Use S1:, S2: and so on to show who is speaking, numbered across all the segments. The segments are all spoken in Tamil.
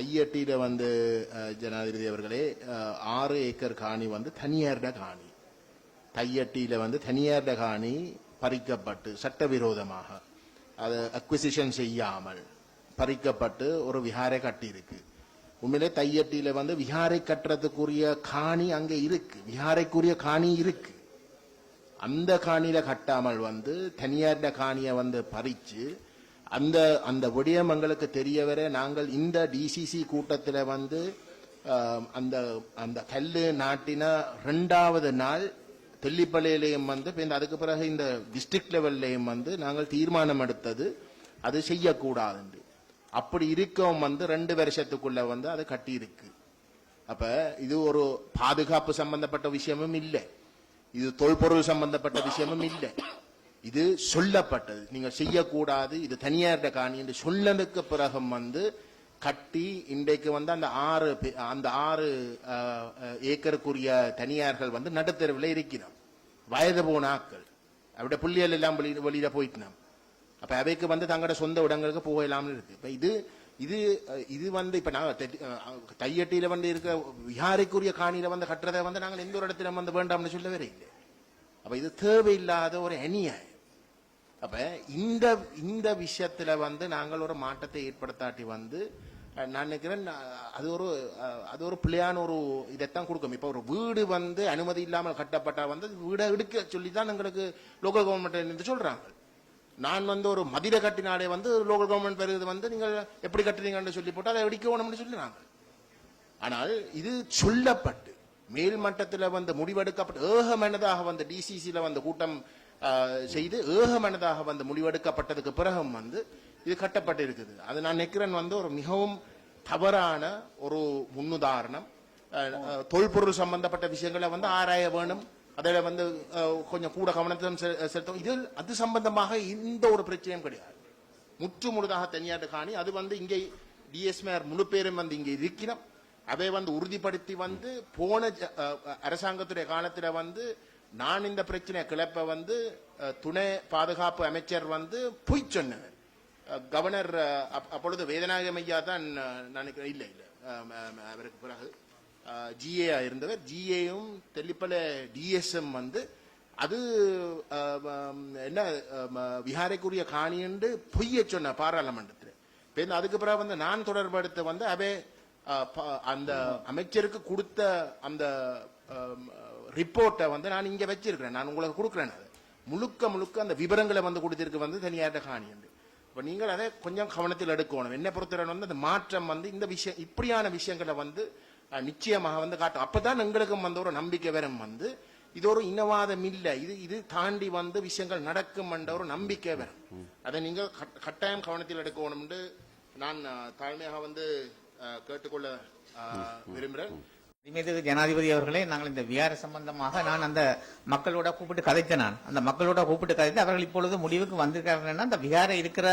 S1: ஐஎட்டியில வந்து ஜனாதிபதி அவர்களே ஆறு ஏக்கர் காணி வந்து தனியார்ட காணி. தையட்டியில வந்து தனியார்ட காணி பறிக்கப்பட்டு சட்டவிரோதமாக அது அக்விசிஷன் செய்யாமல் பறிக்கப்பட்டு ஒரு விஹாரை கட்டியிருக்கு. உண்மையிலே தையட்டியில வந்து விஹாரை கட்டுறதுக்குரிய காணி அங்கே இருக்கு. விஹாரைக்குரிய காணி இருக்கு. அந்த காணியில கட்டாமல் வந்து தனியார்ட காணியை வந்து பறிச்சு அந்த அந்த விடயம் எங்களுக்கு தெரிய வர நாங்கள் இந்த டிசிசி கூட்டத்தில் வந்து அந்த அந்த கல்லு நாட்டின ரெண்டாவது நாள் தெல்லிப்பள்ளியிலையும் வந்து அதுக்கு பிறகு இந்த டிஸ்ட்ரிக்ட் லெவல்லையும் வந்து நாங்கள் தீர்மானம் எடுத்தது அது செய்யக்கூடாது அப்படி இருக்கவும் வந்து ரெண்டு வருஷத்துக்குள்ள வந்து அது கட்டி இருக்கு அப்ப இது ஒரு பாதுகாப்பு சம்பந்தப்பட்ட விஷயமும் இல்லை. இது தொல்பொருள் சம்பந்தப்பட்ட விஷயமும் இல்லை. இது சொல்லப்பட்டது. நீங்க செய்யக்கூடாது இது தனியார்ட காணி என்று சொல்லனுக்கு பிறகும் வந்து கட்டி இன்றைக்கு வந்து அந்த ஆறு பே- அந்த ஆறு ஏக்கருக்குரிய தனியார்கள் வந்து நடுத்தருவில் இருக்கிறோம் வயது போன ஆட்கள். அவருடைய புள்ளியல் எல்லாம் வெளியில வெளியில போயிட்டோம் அப்ப அவைக்கு வந்து தங்களோட சொந்த இடங்களுக்கு போகலாம்னு இருக்கு. இப்ப இது இது இது வந்து இப்ப நாங்க தையட்டியில் தையட்டியில வந்து இருக்க விஹாரைக்குரிய காணியில வந்து கட்டுறதை வந்து நாங்கள் எந்த ஒரு இடத்துல வந்து வேண்டாம்னு சொல்லவே இல்லை. அப்ப இது தேவையில்லாத ஒரு அநியாயம். அப்ப இந்த இந்த விஷயத்துல வந்து நாங்கள் ஒரு மாற்றத்தை ஏற்படுத்தாட்டி வந்து நான் நினைக்கிறேன் அது ஒரு அது ஒரு பிள்ளையான ஒரு இதைத்தான் கொடுக்கும். இப்போ ஒரு வீடு வந்து அனுமதி இல்லாமல் கட்டப்பட்டா வந்து வீடை எடுக்க சொல்லி தான் எங்களுக்கு லோக்கல் கவர்மெண்ட் என்று சொல்றாங்க. நான் வந்து ஒரு மதிரை கட்டினாலே வந்து லோக்கல் கவர்மெண்ட் பெறுது வந்து நீங்கள் எப்படி கட்டுறீங்கன்னு சொல்லி போட்டு அதை இடிக்கணும்னு சொல்லினாங்க ஆனால் இது சொல்லப்பட்டு மேல் மட்டத்தில் வந்து முடிவெடுக்கப்பட்டு ஏகமனதாக வந்து டிசிசியில் வந்து கூட்டம் செய்து ஏகமனதாக வந்து முடிவெடுக்கப்பட்டதுக்கு பிறகும் வந்து இது கட்டப்பட்டு இருக்குது அது நான் நினைக்கிறேன் வந்து ஒரு மிகவும் தவறான ஒரு முன்னுதாரணம். தொல்பொருள் சம்பந்தப்பட்ட விஷயங்களை வந்து ஆராய வேணும் அதில் வந்து கொஞ்சம் கூட கவனத்தையும் செ- செலுத்தும் இது அது சம்பந்தமாக எந்த ஒரு பிரச்சனையும் கிடையாது. முற்று முழுதாக தனியாட்டு காணி அது வந்து இங்கே டிஎஸ்மேர் முழு பேரும் வந்து இங்கே இருக்கிறோம் அதை வந்து உறுதிப்படுத்தி வந்து போன ஜ- அரசாங்கத்துடைய காலத்தில் வந்து நான் இந்த பிரச்சனை கிளப்ப வந்து துணை பாதுகாப்பு அமைச்சர் வந்து பொய் சொன்னவர். கவர்னர் அப்- அப்பொழுது வேதநாயகம் ஐயா தான் நான் நினைக்கிறேன் இல்லை இல்லை அவருக்கு பிறகு ஜிஏ இருந்தவர். ஜிஏயும் தெல்லிப்பல டிஎஸ்எம் வந்து அது என்ன விஹாரைக்குரிய காணி என்று பொய்ய சொன்ன பாராளுமன்றத்தில். பின் அதுக்கு பிறகு வந்து நான் தொடர்படுத்த வந்து அவே அந்த அமைச்சருக்கு கொடுத்த அந்த ரிப்போர்ட்டை வந்து நான் இங்கே வச்சிருக்கிறேன். நான் உங்களுக்கு கொடுக்குறேன் அது. முழுக்க முழுக்க அந்த விவரங்களை வந்து கொடுத்திருக்கு வந்து தனியார்ட்ட காணி என்று. இப்போ நீங்கள் அதை கொஞ்சம் கவனத்தில் எடுக்கணும். என்ன பொறுத்தவரை வந்து அந்த மாற்றம் வந்து இந்த விஷயம் இப்படியான விஷயங்களை வந்து நிச்சயமாக வந்து காட்டும். அப்பதான் எங்களுக்கும் வந்து ஒரு நம்பிக்கை வரும் வந்து இது ஒரு இனவாதம் இல்லை. இது இது தாண்டி வந்து விஷயங்கள் நடக்கும் என்ற ஒரு நம்பிக்கை வரும். அதை நீங்கள் கட்- கட்டாயம் கவனத்தில் எடுக்கணும்னு நான் தாழ்மையாக வந்து கேட்டுக்கொள்ள விரும்புகிறேன்.
S2: இனிமேது ஜனாதிபதி அவர்களே நாங்கள் இந்த விகார சம்பந்தமாக நான் அந்த மக்களோட கூப்பிட்டு கதைத்தேன் நான். அந்த மக்களோட கூப்பிட்டு கதைத்து அவர்கள் இப்பொழுது முடிவுக்கு வந்திருக்கார்கள் அந்த விகாரை இருக்கிற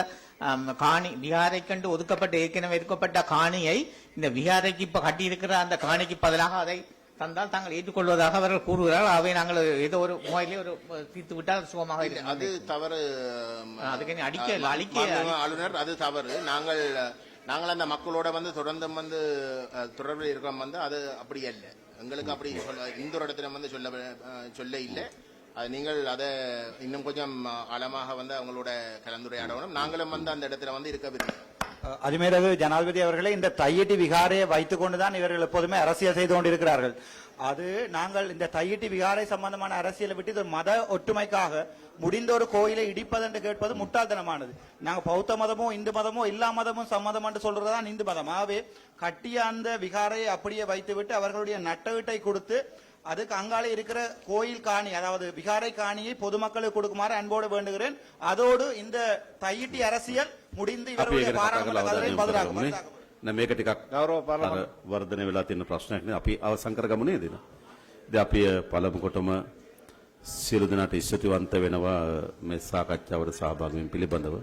S2: காணி விகாரை கண்டு ஒதுக்கப்பட்ட ஏற்கனவே ஒதுக்கப்பட்ட காணியை இந்த விகாரைக்கு இப்ப கட்டி இருக்கிற அந்த காணிக்கு பதிலாக அதை தந்தால் தாங்கள் ஏற்றுக்கொள்வதாக அவர்கள் கூறுகிறார்கள். அவை நாங்கள் ஏதோ ஒரு முறையிலே ஒரு தீர்த்து விட்டால் சுகமாக
S1: அது தவறு.
S2: அதுக்கு அடிக்க அழிக்க-
S1: ஆளுநர் அது தவறு. நாங்கள் நாங்கள் அந்த மக்களோட வந்து தொடர்ந்து வந்து தொடர்பில் இருக்கோம் வந்து அது அப்படி அல்ல. எங்களுக்கு அப்படி சொல்ல இந்த ஒரு இடத்துல வந்து சொல்ல சொல்ல இல்லை. அது நீங்கள் அதை இன்னும் கொஞ்சம் ஆழமாக வந்து அவங்களோட கலந்துரையாடணும். நாங்களும் வந்து அந்த இடத்துல வந்து இருக்க விரும்புகிறோம்
S3: அதுமேலது ஜனாதிபதி அவர்களே இந்த தையிட்டி விகாரையை வைத்துக் கொண்டுதான் இவர்கள் எப்போதுமே அரசியல் செய்து கொண்டிருக்கிறார்கள். அது நாங்கள் இந்த தையிட்டி விகாரை சம்பந்தமான அரசியலை விட்டு இது ஒரு மத ஒற்றுமைக்காக முடிந்த ஒரு கோயிலை இடிப்பது என்று கேட்பது முட்டாள்தனமானது. நாங்கள் பௌத்த மதமோ இந்து மதமோ எல்லா மதமும் சம்மதம் என்று சொல்றதுதான் இந்து மதம். ஆகவே கட்டிய அந்த விகாரையை அப்படியே வைத்துவிட்டு அவர்களுடைய நட்டவீட்டை கொடுத்து அதுக்கு அங்காலே இருக்கிற கோயில் காணி அதாவது விகாரை காணியை பொதுமக்களுக்கு கொடுக்குமாறு அன்போடு வேண்டுகிறேன் அதோடு இந்த தையிட்டி அரசியல் முடிந்து
S4: අපි
S3: இவருடைய
S4: ඒකට කතා
S3: பாராளுமன்ற
S4: කරලා
S3: கதிரை
S4: අවධානය යොමු
S3: பதிலாகும்
S4: කරගමුනේ. නෑ මේක ටිකක්
S5: ගෞරව පාර්ලිමේන්තු-
S4: අර වර්ධනය වෙලා තියෙන ප්‍රශ්නයක් නේ අපි අවසන් කරගමු නේද? දැන් අපි අ, පළමු කොටම සියලු දෙනාට ස්තුතිවන්ත වෙනවා මේ සාකච්ඡාවට සහභාගී වීම පිළිබඳව.